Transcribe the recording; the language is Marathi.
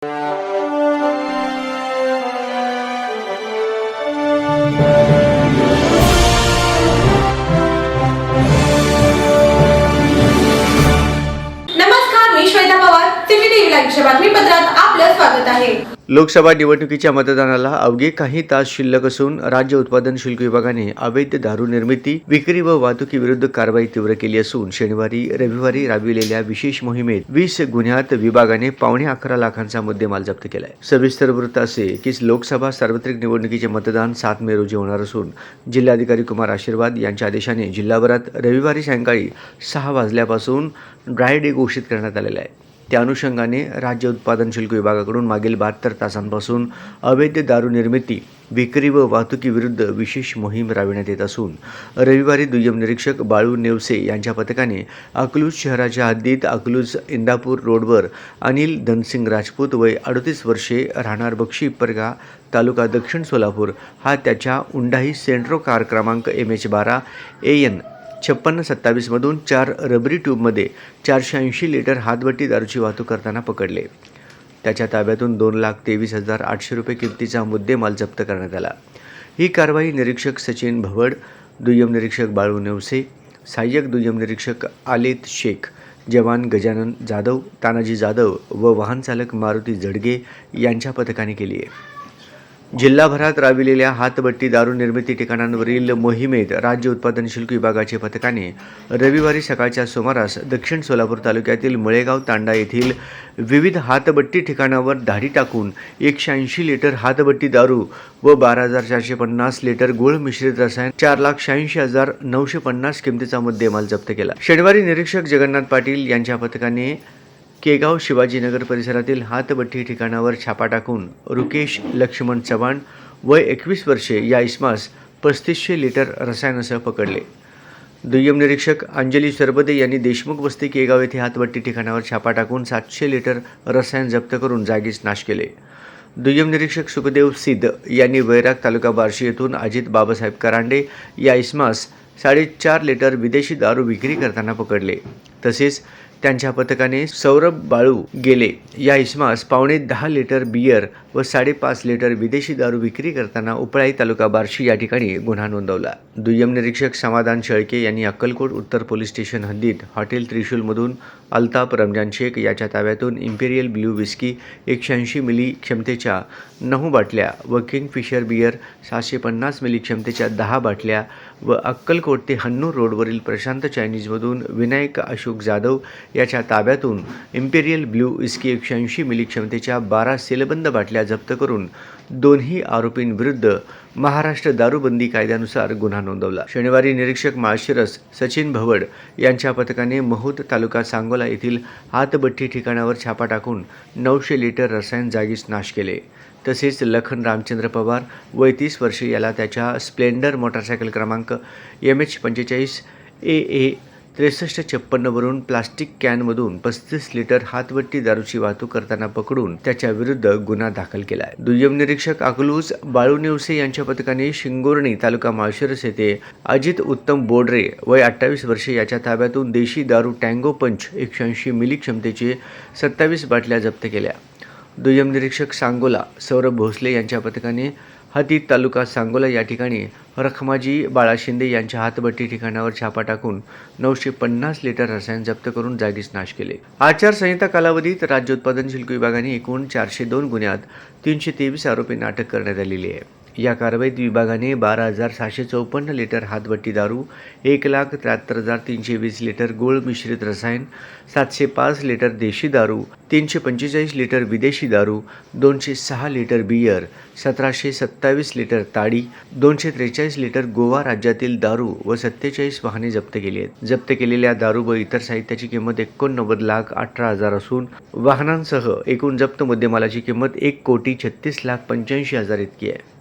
Música लोकसभा निवडणुकीच्या मतदानाला अवघे काही तास शिल्लक असून राज्य उत्पादन शुल्क विभागाने अवैध दारू निर्मिती विक्री व वाहतुकीविरुद्ध कारवाई तीव्र केली असून शनिवारी रविवारी राबविलेल्या विशेष मोहिमेत वीस गुन्ह्यात विभागाने पावणे अकरा लाखांचा मुद्देमाल जप्त केलाय. सविस्तर वृत्त असे की लोकसभा सार्वत्रिक निवडणुकीचे मतदान सात मे रोजी होणार असून जिल्हाधिकारी कुमार आशीर्वाद यांच्या आदेशाने जिल्हाभरात रविवारी सायंकाळी सहा वाजल्यापासून ड्राय डे घोषित करण्यात आलेला आहे. त्या अनुषंगाने राज्य उत्पादन शुल्क विभागाकडून मागील बहात्तर तासांपासून अवैध दारू निर्मिती विक्री व वाहतुकीविरुद्ध विशेष मोहीम राबविण्यात येत असून रविवारी दुय्यम निरीक्षक बाळू नेवसे यांच्या पथकाने अकलूज शहराच्या हद्दीत अकलूज इंदापूर रोडवर अनिल धनसिंग राजपूत वय अडतीस वर्षे राहणार बक्षी परगा तालुका दक्षिण सोलापूर हा त्याच्या उंडाही सेंट्रो कार क्रमांक एम एच बारा ए एन छप्पन्न सत्तावीसमधून चार रबरी ट्यूबमध्ये चारशे ऐंशी लिटर हातभट्टी दारूची वाहतूक करताना पकडले. त्याच्या ताब्यातून दोन लाख तेवीस हजार आठशे रुपये किमतीचा मुद्देमाल जप्त करण्यात आला. ही कारवाई निरीक्षक सचिन भवड दुय्यम निरीक्षक बाळू नेवसे सहाय्यक दुय्यम निरीक्षक आलेत शेख जवान गजानन जाधव तानाजी जाधव व वाहनचालक मारुती जडगे यांच्या पथकाने केली आहे. जिल्हाभरात राबविलेल्या हातबट्टी दारू निर्मिती ठिकाणांवरील मोहिमेत राज्य उत्पादन शुल्क विभागाचे पथकाने रविवारी सकाळच्या सुमारास दक्षिण सोलापूर तालुक्यातील मळेगाव तांडा येथील विविध हातबट्टी ठिकाणावर धाडी टाकून एकशे ऐंशी लिटर हातबट्टी दारू व बारा हजार चारशे पन्नास लिटर गुळ मिश्रित रसायन चार लाख शहाऐंशी हजार नऊशे पन्नास किमतीचा मुद्देमाल जप्त केला. शनिवारी निरीक्षक जगन्नाथ पाटील यांच्या पथकाने केगाव शिवाजीनगर परिसरातील हातबट्टी ठिकाणावर छापा टाकून रुकेश लक्ष्मण चव्हाण वय एकवीस वर्षे या इस्मास पस्तीसशे लिटर रसायनासह पकडले. दुय्यम निरीक्षक अंजली सरबदे यांनी देशमुख वस्ती केगाव येथे हातबट्टी ठिकाणावर छापा टाकून सातशे लिटर रसायन जप्त करून जागीच नाश केले. दुय्यम निरीक्षक सुखदेव सिद्ध यांनी वैराग तालुका बार्शी येथून अजित बाबासाहेब करांडे या इस्मास साडेचार लिटर विदेशी दारू विक्री करताना पकडले. तसेच त्यांच्या पथकाने सौरभ बाळू गेले. या इसमास पावणे दहा लिटर बियर व साडेपाच लिटर विदेशी दारू विक्री करताना उपळाई तालुका बार्शी या ठिकाणी गुन्हा नोंदवला. दुय्यम निरीक्षक समाधान शेळके यांनी अक्कलकोट उत्तर पोलीस स्टेशन हद्दीत हॉटेल त्रिशूलमधून अल्ताफ रमजान शेख याच्या ताब्यातून इम्पेरियल ब्ल्यू विस्की एकशे ऐंशी मिली क्षमतेच्या नऊ बाटल्या व किंगफिशर बियर सहाशे पन्नास मिली क्षमतेच्या दहा बाटल्या व अक्कलकोट ते हन्नूर रोडवरील प्रशांत चायनीजमधून विनायक अशोक जाधव याच्या ताब्यातून इम्पेरियल ब्ल्यू इस्की एकशे ऐंशी मिली क्षमतेच्या बारा सेलबंद बाटल्या जप्त करून दोन्ही आरोपींविरुद्ध महाराष्ट्र दारूबंदी कायद्यानुसार गुन्हा नोंदवला. शनिवारी निरीक्षक माळशिरस सचिन भवड यांच्या पथकाने महूत तालुका सांगोला येथील हातबट्टी ठिकाणावर छापा टाकून नऊशे लिटर रसायन जागीच नाश केले. तसेच लखन रामचंद्र पवार वय तीस वर्षे याला त्याच्या स्प्लेंडर मोटारसायकल क्रमांक एम एच पंचेचाळीस ए ए त्रेसष्ट छप्पन्नवरून प्लास्टिक कॅनमधून पस्तीस लिटर हातवट्टी दारूची वाहतूक करताना पकडून त्याच्या विरुद्ध गुन्हा दाखल केला आहे दुय्यम निरीक्षक अकलूज बाळू नेवसे यांच्या पथकाने शिंगोर्णी तालुका माळशिरस येथे अजित उत्तम बोडरे वय अठ्ठावीस वर्षे याच्या ताब्यातून देशी दारू टँगो पंच एकशे ऐंशी मिली क्षमतेचे सत्तावीस बाटल्या जप्त केल्या. दुय्यम निरीक्षक सांगोला सौरभ भोसले यांच्या पथकाने हतीत तालुका सांगोला या ठिकाणी रखमाजी बाळा शिंदे यांच्या हातभट्टी ठिकाणावर छापा टाकून नऊशे पन्नास लिटर रसायन जप्त करून जागीच नाश केले. आचारसंहिता कालावधीत राज्य उत्पादन शुल्क विभागाने एकूण चारशे दोन गुन्ह्यात तीनशे तेवीस आरोपींना अटक करण्यात आलेली आहे या कारवाईत विभागाने बारा हजार सहाशे चौपन्न लिटर हातभट्टी दारू एक लाख त्र्याहत्तर हजार तीनशे वीस लिटर गोळ मिश्रित रसायन सातशे पाच लिटर देशी दारू तीनशे पंचेचाळीस लिटर विदेशी दारू दोनशे सहा लिटर बियर सतराशे सत्तावीस लिटर ताडी दोनशे त्रेचाळीस लिटर गोवा राज्यातील दारू व सत्तेचाळीस वाहने जप्त केली आहेत. जप्त केलेल्या दारू व इतर साहित्याची किंमत एकोणनव्वद लाख अठरा हजार असून वाहनांसह एकूण जप्त मुद्देमालाची किंमत एक कोटी छत्तीस लाख पंच्याऐंशी हजार इतकी आहे.